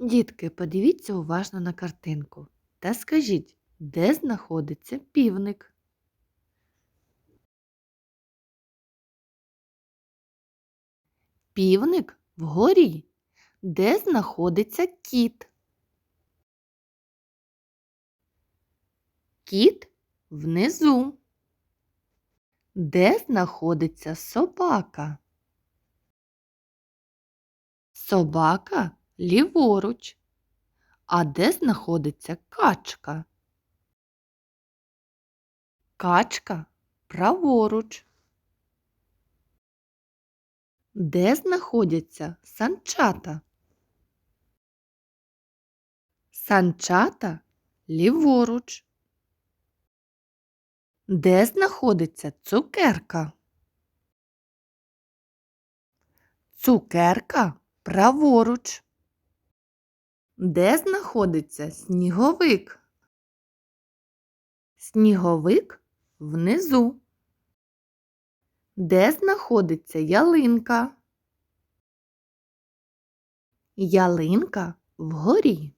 Дітки, подивіться уважно на картинку та скажіть, де знаходиться півник? Півник вгорі. Де знаходиться кіт? Кіт внизу. Де знаходиться собака? Собака ліворуч. А де знаходиться качка? Качка праворуч. Де знаходяться санчата? Санчата ліворуч. Де знаходиться цукерка? Цукерка праворуч. Де знаходиться сніговик? Сніговик внизу. Де знаходиться ялинка? Ялинка вгорі.